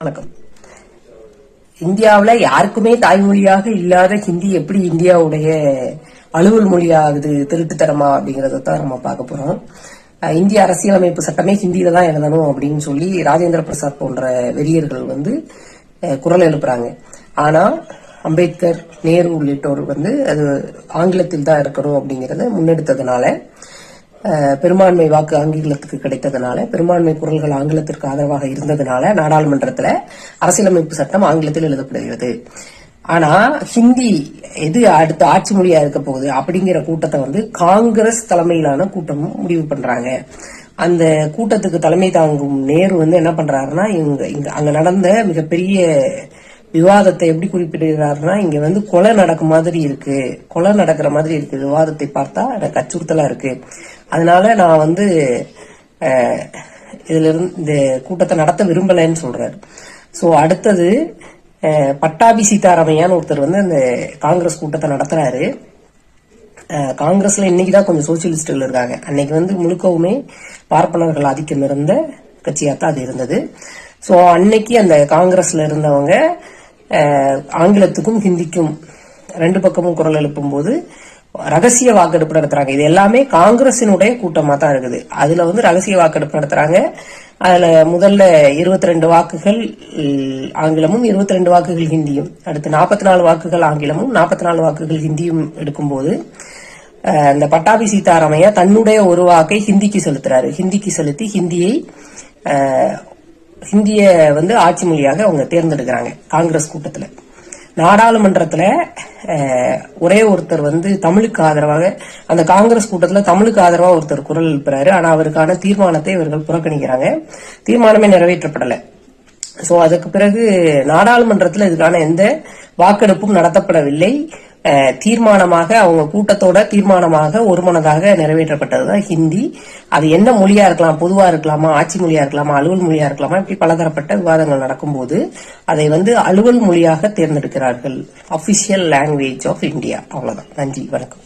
வணக்கம். இந்தியாவுல யாருக்குமே தாய்மொழியாக இல்லாத ஹிந்தி எப்படி இந்தியாவுடைய அலுவல் மொழியாகுது திருட்டுத்தனமா அப்படிங்கறத தான் நம்ம பார்க்க போறோம். இந்திய அரசியலமைப்பு சட்டமே ஹிந்தியில தான் எழுதணும் அப்படின்னு சொல்லி ராஜேந்திர பிரசாத் போன்ற வெறியர்கள் வந்து குரல் எழுப்புறாங்க. ஆனா அம்பேத்கர் நேரு உள்ளிட்டோர் வந்து அது ஆங்கிலத்தில் தான் இருக்கணும் அப்படிங்கறத முன்னெடுத்ததுனால பெரும்பான்மை வாக்கு ஆங்கிலத்துக்கு கிடைத்ததுனால பெரும்பான்மை குரல்கள் ஆங்கிலத்திற்கு ஆதரவாக இருந்ததுனால நாடாளுமன்றத்துல அரசியலமைப்பு சட்டம் ஆங்கிலத்தில் எழுதப்படுகிறது. ஆனா ஹிந்தி எது அடுத்த ஆட்சி மொழியா இருக்க போகுது அப்படிங்கிற கூட்டத்தை வந்து காங்கிரஸ் தலைமையிலான கூட்டம் முடிவு பண்றாங்க. அந்த கூட்டத்துக்கு தலைமை தாங்கும் நேரு வந்து என்ன பண்றாருன்னா இங்க இங்க அங்க நடந்த மிகப்பெரிய விவாதத்தை எப்படி குறிப்பிடுகிறாருன்னா இங்க வந்து கொலை நடக்கும் மாதிரி இருக்கு. கொலை நடக்கிற மாதிரி இருக்கு. விவாதத்தை பார்த்தா எனக்கு அச்சுறுத்தலா இருக்கு. அதனால நான் வந்து அஹ், இதுல இருந்து இந்த கூட்டத்தை நடத்த விரும்பலைன்னு சொல்றாரு. ஸோ அடுத்தது பட்டாபி சீதாராமையான்னு ஒருத்தர் வந்து அந்த காங்கிரஸ் கூட்டத்தை நடத்துறாரு. காங்கிரஸ்ல இன்னைக்கு தான் கொஞ்சம் சோசியலிஸ்டுகள் இருக்காங்க. அன்னைக்கு வந்து முழுக்கவுமே பார்ப்பனர்கள் ஆதிக்கம் இருந்த கட்சியாக தான் அது இருந்தது. ஸோ அன்னைக்கு அந்த காங்கிரஸ்ல இருந்தவங்க ஆங்கிலத்துக்கும் ஹிந்திக்கும் ரெண்டு பக்கமும் குரல் எழுப்பும் போது ரகசிய வாக்கெடுப்பு நடத்துறாங்க. இது எல்லாமே காங்கிரசினுடைய கூட்டமா தான் இருக்குது. அதுல வந்து ரகசிய வாக்கெடுப்பு நடத்துறாங்க. அதுல முதல்ல இருபத்தி ரெண்டு வாக்குகள் ஆங்கிலமும் இருபத்தி ரெண்டு வாக்குகள் ஹிந்தியும். அடுத்து நாற்பத்தி நாலு வாக்குகள் ஆங்கிலமும் நாற்பத்தி நாலு வாக்குகள் ஹிந்தியும் எடுக்கும்போது அந்த இந்த பட்டாபி சீதாராமையா தன்னுடைய ஒரு வாக்கை ஹிந்திக்கு செலுத்துறாரு. ஹிந்திக்கு செலுத்தி ஹிந்தியை ஹிந்திய வந்து ஆட்சி மொழியாக அவங்க தேர்ந்தெடுக்கிறாங்க காங்கிரஸ் கூட்டத்துல. நாடாளுமன்றத்துல ஒரே ஒருத்தர் வந்து தமிழுக்கு ஆதரவாக அந்த காங்கிரஸ் கூட்டத்துல தமிழுக்கு ஆதரவா ஒருத்தர் குரல் எழுப்புறாரு. ஆனா அவருக்கான தீர்மானத்தை இவர்கள் புறக்கணிக்கிறாங்க. தீர்மானமே நிறைவேற்றப்படலை. சோ அதுக்கு பிறகு நாடாளுமன்றத்தில் இதுக்கான எந்த வாக்கெடுப்பும் நடத்தப்படவில்லை. தீர்மானமாக அவங்க கூட்டத்தோட தீர்மானமாக ஒருமனதாக நிறைவேற்றப்பட்டதுதான் ஹிந்தி. அது என்ன மொழியா இருக்கலாம் பொதுவா இருக்கலாமா ஆட்சி மொழியா இருக்கலாமா அலுவல் மொழியா இருக்கலாமா இப்படி பலதரப்பட்ட விவாதங்கள் நடக்கும்போது அதை வந்து அலுவல் மொழியாக தேர்ந்தெடுக்கிறார்கள். அபிஷியல் லாங்குவேஜ் ஆஃப் இந்தியா அவ்வளவுதான். நன்றி வணக்கம்.